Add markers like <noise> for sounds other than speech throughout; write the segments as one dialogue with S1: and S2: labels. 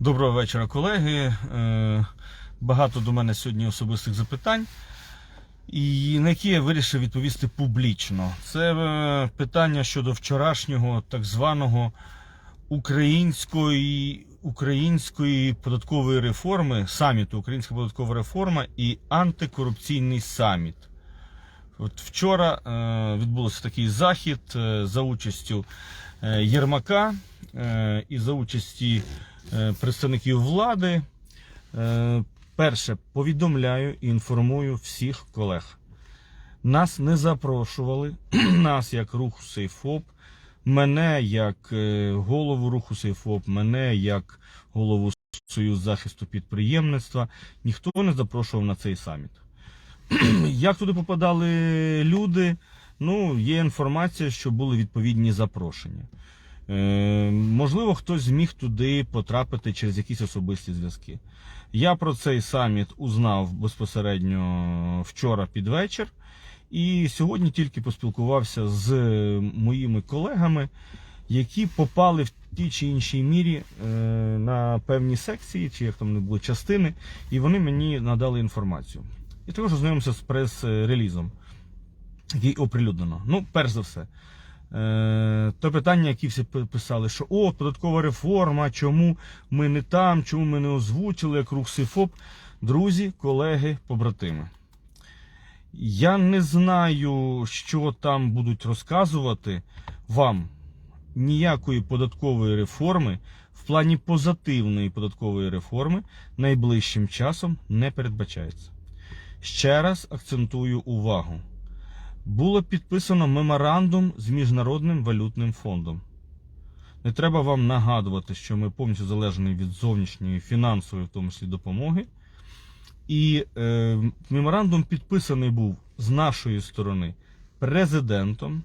S1: Доброго вечора, колеги. Е, Багато до мене сьогодні особистих запитань, і на які я вирішив відповісти публічно. Це е, питання щодо вчорашнього так званого української, української податкової реформи, саміту Українська податкова реформа і антикорупційний саміт. От вчора е, відбувся такий захід за участю Єрмака і за участі представників влади. Е, перше, повідомляю і інформую всіх колег. Нас не запрошували, <clears throat> нас як рух Сейфоп, мене як е, голову руху Сейфоп, мене як голову Союз захисту підприємництва. Ніхто не запрошував на цей саміт. <clears throat> Як туди попадали люди? Ну, є інформація, що були відповідні запрошення. Е, можливо, хтось зміг туди потрапити через якісь особисті зв'язки. Я про цей саміт узнав безпосередньо вчора під вечір, і сьогодні тільки поспілкувався з моїми колегами, які попали в тій чи іншій мірі е, на певні секції, чи як там не було частини, і вони мені надали інформацію. І також ознайомився з прес-релізом, який оприлюднено. Ну, перш за все, е, то питання, які всі пи- писали, що о, податкова реформа, чому ми не там, чому ми не озвучили, як рух СИФОП. Друзі, колеги, побратими. Я не знаю, що там будуть розказувати вам. Ніякої податкової реформи в плані позитивної податкової реформи найближчим часом не передбачається. Ще раз акцентую увагу. Було підписано меморандум з Міжнародним валютним фондом. Не треба вам нагадувати, що ми повністю залежні від зовнішньої фінансової, в тому числі допомоги. І е, меморандум підписаний був з нашої сторони президентом,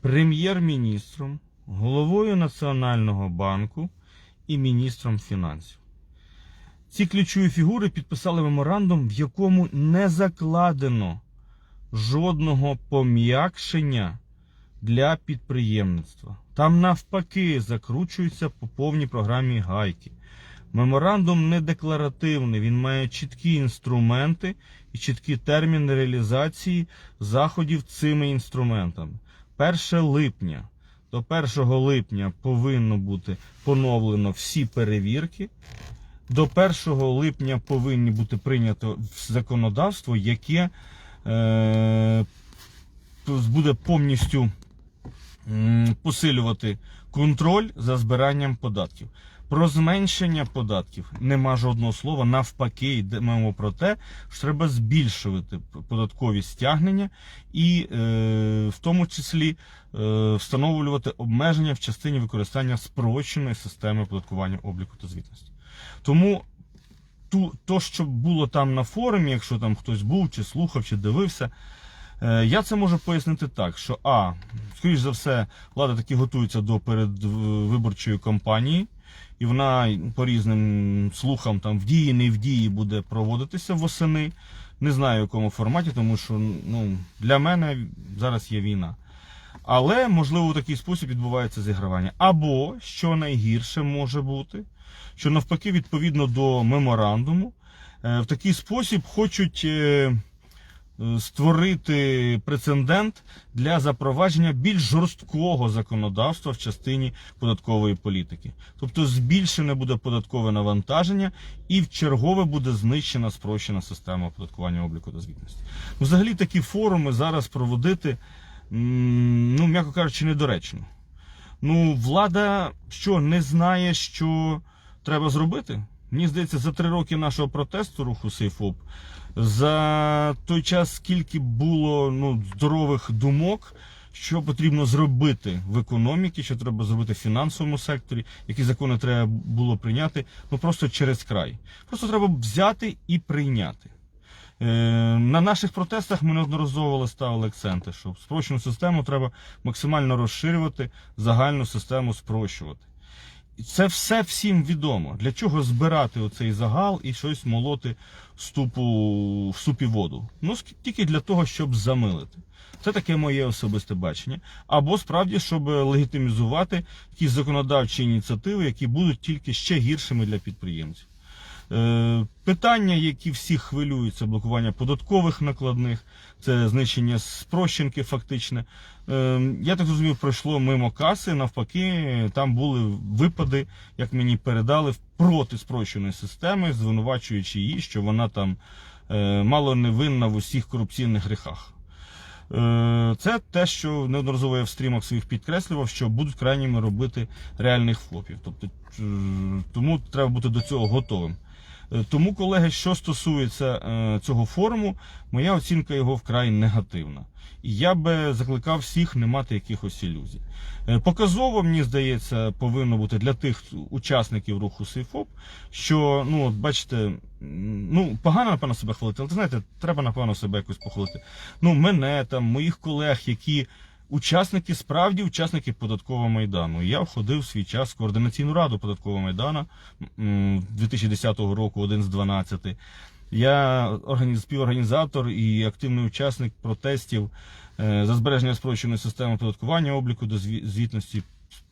S1: прем'єр-міністром, головою Національного банку і міністром фінансів. Ці ключові фігури підписали меморандум, в якому не закладено жодного пом'якшення для підприємництва. Там навпаки закручуються по повній програмі гайки. Меморандум не декларативний, він має чіткі інструменти і чіткі терміни реалізації заходів цими інструментами. 1 липня до 1 липня повинно бути поновлено всі перевірки. До 1 липня повинні бути прийнято законодавство, яке буде повністю посилювати контроль за збиранням податків. Про зменшення податків нема жодного слова. Навпаки, йде мова про те, що треба збільшувати податкові стягнення і е, в тому числі е, встановлювати обмеження в частині використання спрощеної системи оподаткування обліку та звітності. Тому ту, то, що було там на форумі, якщо там хтось був, чи слухав, чи дивився, е, я це можу пояснити так, що А, скоріш за все, влада таки готується до передвиборчої кампанії, і вона по різним слухам там в дії, не в дії буде проводитися восени. Не знаю в якому форматі, тому що ну, для мене зараз є війна. Але, можливо, у такий спосіб відбувається зігравання. Або, що найгірше може бути, що навпаки, відповідно до меморандуму, е, в такий спосіб хочуть е, е, створити прецедент для запровадження більш жорсткого законодавства в частині податкової політики. Тобто збільшене буде податкове навантаження і в чергове буде знищена спрощена система оподаткування обліку та звітності. Ну, Взагалі такі форуми зараз проводити, ну, м'яко кажучи, недоречно. Ну, влада що не знає, що треба зробити? Мені здається, за три роки нашого протесту руху Сейфоп, за той час, скільки було ну, здорових думок, що потрібно зробити в економіці, що треба зробити в фінансовому секторі, які закони треба було прийняти, ну просто через край. Просто треба взяти і прийняти. Е, На наших протестах ми неодноразово ставили акценти, що спрощену систему треба максимально розширювати, загальну систему спрощувати. Це все всім відомо. Для чого збирати оцей загал і щось молоти в в супі воду? Ну тільки для того, щоб замилити. Це таке моє особисте бачення. Або справді, щоб легітимізувати ті законодавчі ініціативи, які будуть тільки ще гіршими для підприємців. Е, Питання, які всіх хвилюють, це блокування податкових накладних, це знищення спрощенки фактичне. Е, Я так зрозумів, пройшло мимо каси. Навпаки, там були випади, як мені передали, проти спрощеної системи, звинувачуючи її, що вона там е, мало не винна в усіх корупційних гріхах. Це те, що неодноразово я в стрімах своїх підкреслював, що будуть крайніми робити реальних ФОПів. Тобто, тому треба бути до цього готовим. Е, Тому, колеги, що стосується е, цього форуму, моя оцінка його вкрай негативна. І я би закликав всіх не мати якихось ілюзій. Е, Показово, мені здається, повинно бути для тих учасників руху Сейфоп, що, ну, от бачите, ну, погано, напевно, себе хвалити, але знаєте, треба, напевно, себе якось похвалити. Ну, мене там, моїх колег, які учасники, справді учасники податкового майдану. Я входив в свій час в координаційну раду податкового майдану м, 2010 року, один з 12. Я організ- співорганізатор і активний учасник протестів е, за збереження спрощеної системи оподаткування обліку до зві- звітності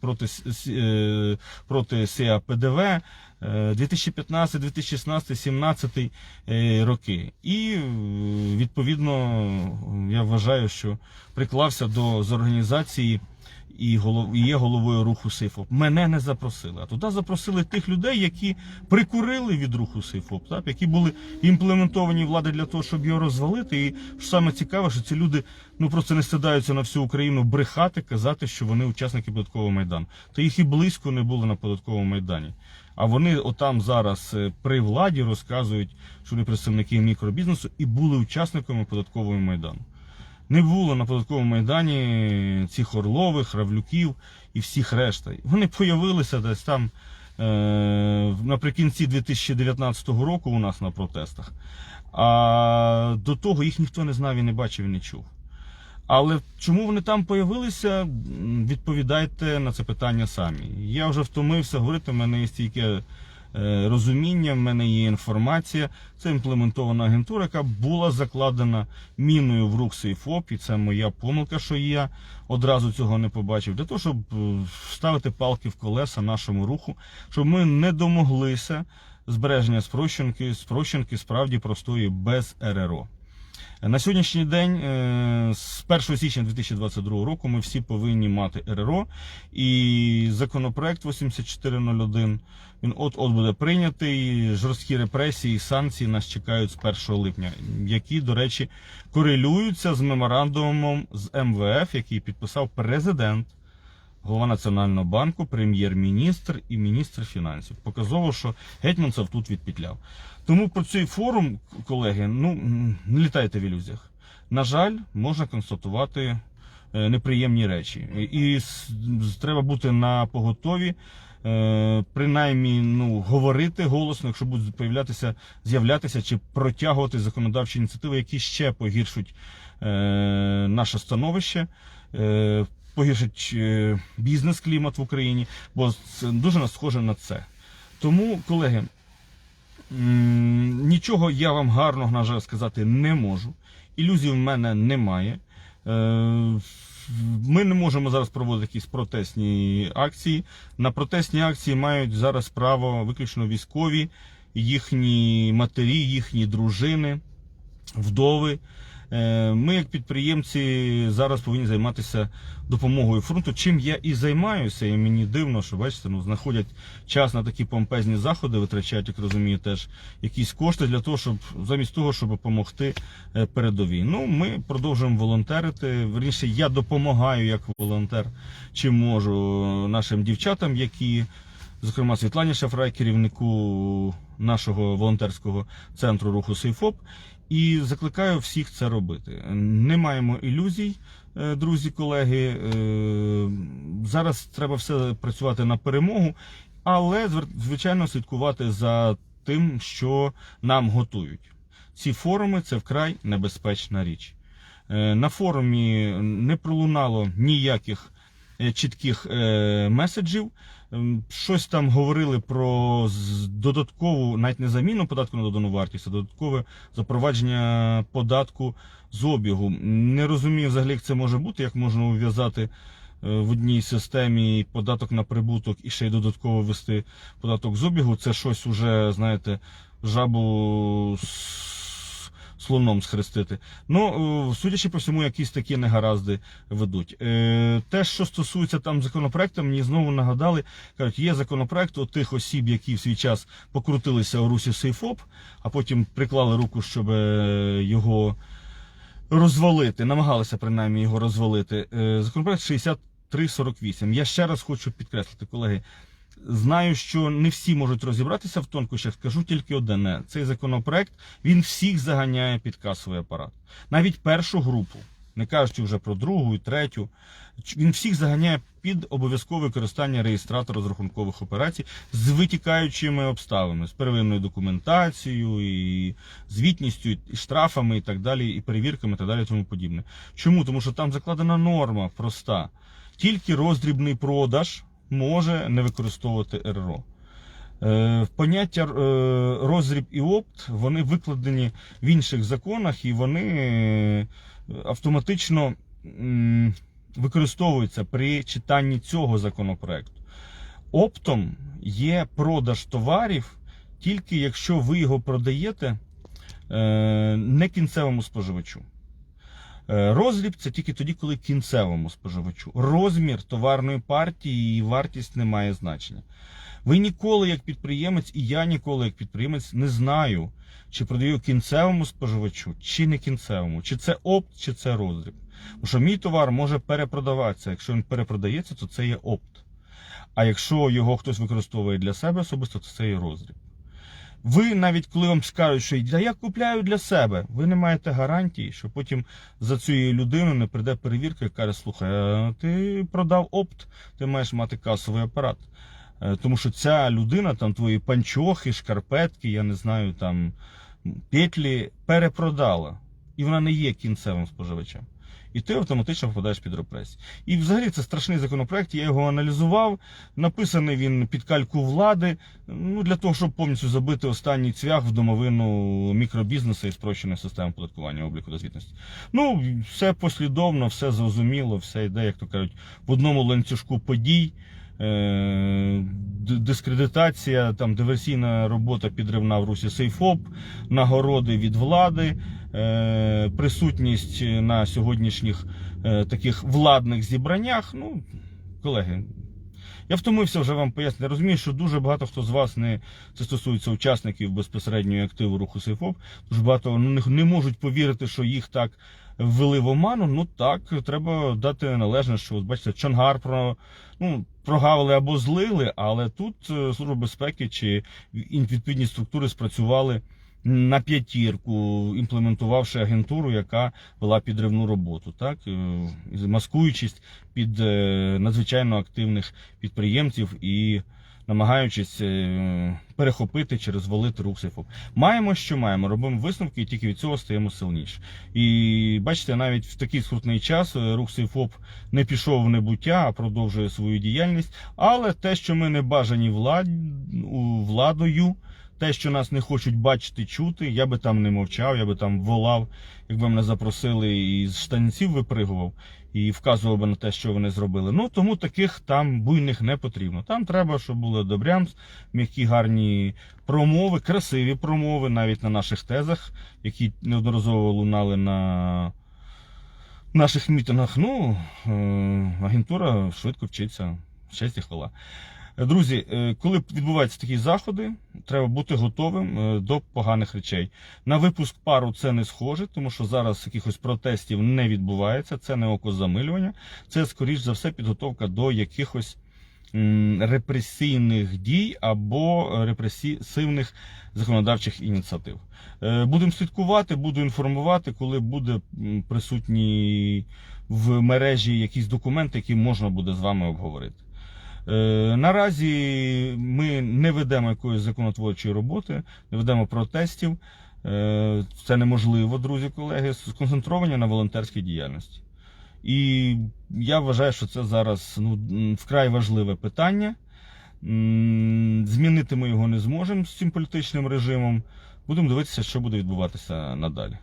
S1: проти, е, проти СІА ПДВ е, 2015, 2016, 2017 е, роки. І е, відповідно я вважаю, що приклався до з організації і голов, є головою руху Сейфоп. Мене не запросили. А туди запросили тих людей, які прикурили від руху Сейфоп, так, які були імплементовані влади для того, щоб його розвалити. І саме цікаве, що ці люди ну просто не стидаються на всю Україну брехати, казати, що вони учасники податкового майдану. Та їх і близько не було на податковому майдані. А вони отам зараз е, при владі розказують, що вони представники мікробізнесу і були учасниками податкового майдану. Не було на податковому майдані цих Орлових, Равлюків і всіх решта. Вони появилися десь там е, наприкінці 2019 року у нас на протестах. А до того їх ніхто не знав і не бачив і не чув. Але чому вони там появилися, відповідайте на це питання самі. Я вже втомився говорити, в мене є стільки розуміння, в мене є інформація. Це імплементована агентура, яка була закладена міною в рук Сейфоп, і це моя помилка, що я одразу цього не побачив, для того, щоб ставити вставити палки в колеса нашому руху, щоб ми не домоглися збереження спрощенки, спрощенки справді простої без РРО. На сьогоднішній день, е, з 1 січня 2022 року, ми всі повинні мати РРО. І законопроект 8401 він от-от буде прийнятий. Жорсткі репресії і санкції нас чекають з 1 липня, які, до речі, корелюються з меморандумом з МВФ, який підписав президент, голова Національного банку, прем'єр-міністр і міністр фінансів. Показово, що Гетьманцев тут відпітляв. Тому про цей форум, колеги, ну не літайте в ілюзіях. На жаль, можна констатувати е, неприємні речі. І треба бути на поготові, е, принаймні ну, говорити голосно, якщо будуть появлятися, з'являтися чи протягувати законодавчі ініціативи, які ще погіршуть е, наше становище. Погіршить е, бізнес-клімат в Україні, бо дуже нас схоже на це. Тому, колеги, Нічого я вам гарного, на жаль, сказати не можу. Ілюзій в мене немає. Е, Ми не можемо зараз проводити якісь протестні акції. На протестні акції мають зараз право виключно військові, їхні матері, їхні дружини, вдови. Е, Ми, як підприємці, зараз повинні займатися допомогою фронту, чим я і займаюся. І мені дивно, що бачите, ну знаходять час на такі помпезні заходи, витрачають, як розумію, теж якісь кошти для того, щоб замість того, щоб допомогти е, передовій. Ну, ми продовжуємо волонтерити. Верніше, я допомагаю як волонтер, чим можу нашим дівчатам, які. Зокрема, Світлані Шафрай, керівнику нашого волонтерського центру руху Сейфоп, і закликаю всіх це робити. Не маємо ілюзій, е, друзі, колеги. Е, Зараз треба все працювати на перемогу, але звичайно слідкувати за тим, що нам готують. Ці форуми це вкрай небезпечна річ. Е, На форумі не пролунало ніяких чітких меседжів. Ем, щось там говорили про додаткову, навіть не заміну податку на додану вартість, а додаткове запровадження податку з обігу. Не розумію взагалі, як це може бути, як можна ув'язати е, в одній системі податок на прибуток і ще й додатково ввести податок з обігу. Це щось уже, знаєте, жабу слоном схрестити. Ну, е, судячи по всьому, якісь такі негаразди ведуть. Е, Те, що стосується там законопроекту, мені знову нагадали, кажуть, є законопроект у тих осіб, які в свій час покрутилися у русі Сейфоп, а потім приклали руку, щоб е, його розвалити, намагалися принаймні його розвалити. Законопроект 6348. Я ще раз хочу підкреслити, колеги. Знаю, що не всі можуть розібратися в тонкощах. Скажу тільки одне: цей законопроект він всіх заганяє під касовий апарат, навіть першу групу, не кажучи вже про другу і третю. Він всіх заганяє під обов'язкове використання реєстратора розрахункових операцій з витікаючими обставинами, з первинною документацією, і звітністю, і штрафами, і так далі, і перевірками, і так далі, і тому подібне. Чому? Тому що там закладена норма проста. Тільки роздрібний продаж може не використовувати РРО. Е, Поняття е, роздріб і опт вони викладені в інших законах, і вони е, автоматично використовуються при читанні цього законопроекту. Оптом є продаж товарів тільки якщо ви його продаєте не кінцевому споживачу. Е, Роздріб це тільки тоді, коли кінцевому споживачу. Розмір товарної партії і вартість не має значення. Ви ніколи, як підприємець, і я ніколи, як підприємець, не знаю, чи продаю кінцевому споживачу, чи не кінцевому, чи це опт, чи це роздріб. Тому що мій товар може перепродаватися. Якщо він перепродається, то це є опт. А якщо його хтось використовує для себе особисто, то це є роздріб. Ви навіть коли вам скажуть, що «Да я купляю для себе, ви не маєте гарантії, що потім за цією людиною не прийде перевірка і каже, слухай, ти продав опт, ти маєш мати касовий апарат. Е, Тому що ця людина, там твої панчохи, шкарпетки, я не знаю, там петлі перепродала. І вона не є кінцевим споживачем. І ти автоматично попадаєш під репресії. І взагалі це страшний законопроект, я його аналізував. Написаний він під кальку влади, ну для того, щоб повністю забити останній цвях в домовину мікробізнесу і спрощеної системи податкування обліку та звітності. Ну, все послідовно, все зрозуміло, все йде, як то кажуть, в одному ланцюжку подій. Е, Дискредитація, там диверсійна робота підривна в Русі Сейфоп, нагороди від влади, е, присутність на сьогоднішніх е, таких владних зібраннях. Ну, колеги, я втомився вже вам пояснити. Я розумію, що дуже багато хто з вас не це стосується учасників безпосередньої активу руху Сейфоп. Дуже багато ну, не можуть повірити, що їх так ввели в оману. Ну так, треба дати належне, що от бачите, Чонгар про ну, прогавили або злили, але тут е, Служба безпеки чи відповідні структури спрацювали на п'ятірку, імплементувавши агентуру, яка вела підривну роботу, так е, маскуючись під е, надзвичайно активних підприємців і намагаючись е, перехопити чи розвалити рух сейфоп. Маємо, що маємо, робимо висновки, і тільки від цього стаємо сильніше. І бачите, навіть в такий скрутний час е, рух сейфоп не пішов в небуття, а продовжує свою діяльність. Але те, що ми не бажані влад... владою, те, що нас не хочуть бачити, чути, я би там не мовчав, я би там волав, якби мене запросили і з штанців випригував і вказував би на те, що вони зробили. Ну тому таких там буйних не потрібно. Там треба, щоб були добрямс, м'які гарні промови, красиві промови, навіть на наших тезах, які неодноразово лунали на наших мітингах. Ну, е, агентура швидко вчиться. І хвала. Друзі, е, коли відбуваються такі заходи, треба бути готовим е, до поганих речей. На випуск пару це не схоже, тому що зараз якихось протестів не відбувається. Це не окозамилювання, це скоріш за все підготовка до якихось репресійних дій або репресивних законодавчих ініціатив. Е, Будемо слідкувати, буду інформувати, коли буде м, присутній в мережі якісь документи, які можна буде з вами обговорити. Е, Наразі ми не ведемо якоїсь законотворчої роботи, не ведемо протестів. Е, Це неможливо, друзі, колеги, сконцентровані на волонтерській діяльності. І я вважаю, що це зараз ну, вкрай важливе питання. Змінити ми його не зможемо з цим політичним режимом. Будемо дивитися, що буде відбуватися надалі.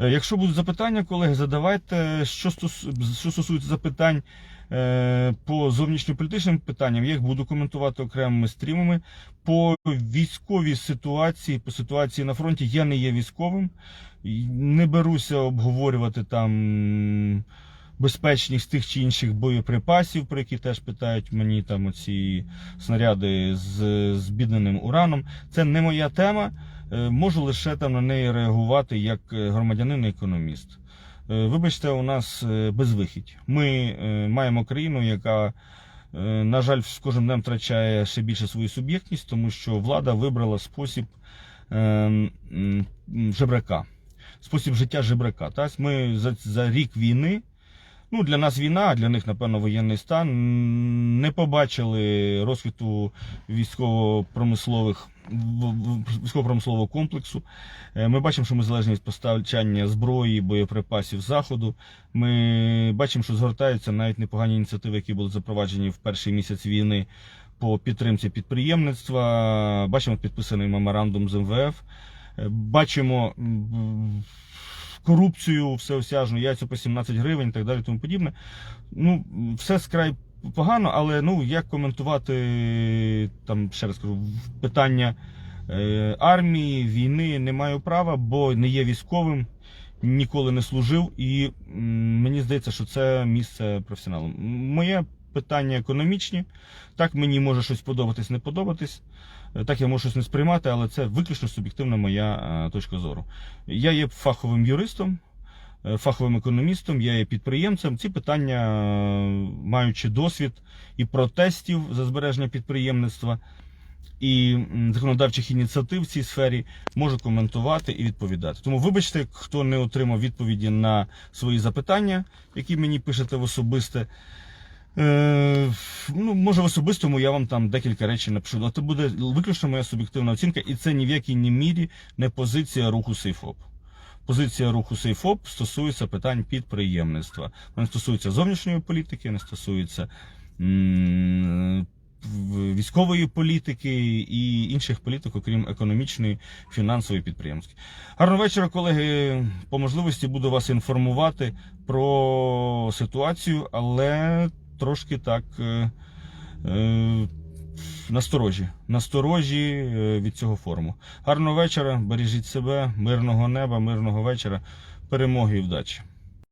S1: Е, Якщо будуть запитання, колеги, задавайте. Що, стос... що стосується запитань е, по зовнішньополітичним питанням, я їх буду коментувати окремими стрімами. По військовій ситуації, по ситуації на фронті, я не є військовим. Не беруся обговорювати там безпечність тих чи інших боєприпасів, про які теж питають мені там оці снаряди з збідненим ураном. Це не моя тема. Е, Можу лише там на неї реагувати як е, громадянин і економіст. Е, Вибачте, у нас безвихідь. Ми маємо країну, яка, на жаль, з кожним днем втрачає ще більше свою суб'єктність, тому що влада вибрала спосіб жебрака, спосіб життя жебрака. Та? Ми за, за рік війни. Ну, для нас війна, а для них, напевно, воєнний стан. Не побачили розквіту військово-промислових військово-промислового комплексу. Е, Ми бачимо, що ми залежні від постачання зброї, боєприпасів заходу. Ми бачимо, що згортаються навіть непогані ініціативи, які були запроваджені в перший місяць війни по підтримці підприємництва. Бачимо підписаний меморандум з МВФ. Е, Бачимо корупцію всеосяжну, яйцю по 17 гривень і так далі, тому подібне. Ну, все скрай погано, але ну як коментувати там, ще раз кажу, питання е, армії, війни не маю права, бо не є військовим, ніколи не служив, і м, мені здається, що це місце професіоналу. Моє питання економічні. Так мені може щось подобатись, не подобатись. Е, Так я можу щось не сприймати, але це виключно суб'єктивна моя е, точка зору. Я є фаховим юристом, фаховим економістом, я є підприємцем. Ці питання, е, маючи досвід і протестів за збереження підприємництва, і законодавчих ініціатив в цій сфері, можу коментувати і відповідати. Тому вибачте, хто не отримав відповіді на свої запитання, які мені пишете в особисте. Е, ну, може, в особистому я вам там декілька речень напишу, але це буде виключно моя суб'єктивна оцінка, і це ні в якій ні мірі не позиція руху Сейфоп. Позиція руху Сейфоп стосується питань підприємництва. Вона стосується зовнішньої політики, не стосується військової політики і інших політик, окрім економічної, фінансової підприємської. Гарного вечора, колеги. По можливості буду вас інформувати про ситуацію, але трошки так е, е, насторожі. Насторожі е, від цього форуму. Гарного вечора, бережіть себе, мирного неба, мирного вечора, перемоги і вдачі.